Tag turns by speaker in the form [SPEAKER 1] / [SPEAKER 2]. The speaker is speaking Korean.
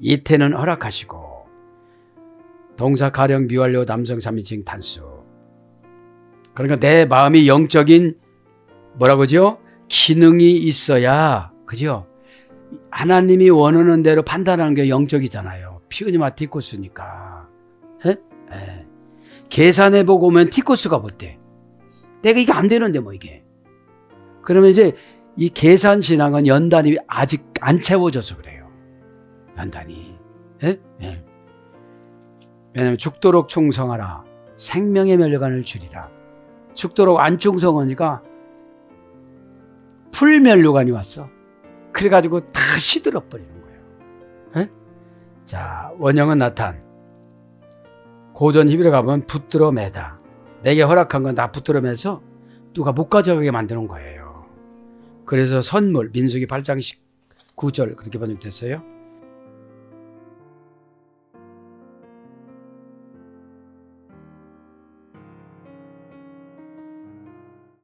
[SPEAKER 1] 이태는 허락하시고 동사 가령 미완료 남성 3인칭 단수 그러니까 내 마음이 영적인 뭐라고죠? 기능이 있어야 그죠? 하나님이 원하는 대로 판단하는 게 영적이잖아요. 피그니마 티코스니까. 에? 에. 계산해 보고 오면 티코스가 못 돼. 내가 이게 안 되는데 뭐 이게. 그러면 이제 이 계산 신앙은 연단이 아직 안 채워져서 그래요. 연단이. 에? 에. 왜냐면 죽도록 충성하라. 생명의 멸류관을 주리라. 죽도록 안 충성하니까 풀면류관이 왔어. 그래가지고 다 시들어 버리는 거예요. 에? 자, 원형은 나탄. 고전 히브리 가보면 붙들어 매다. 내게 허락한 건 다 붙들어 매서 누가 못 가져가게 만드는 거예요. 그래서 선물, 민수기 8장 19절 그렇게 번역됐어요.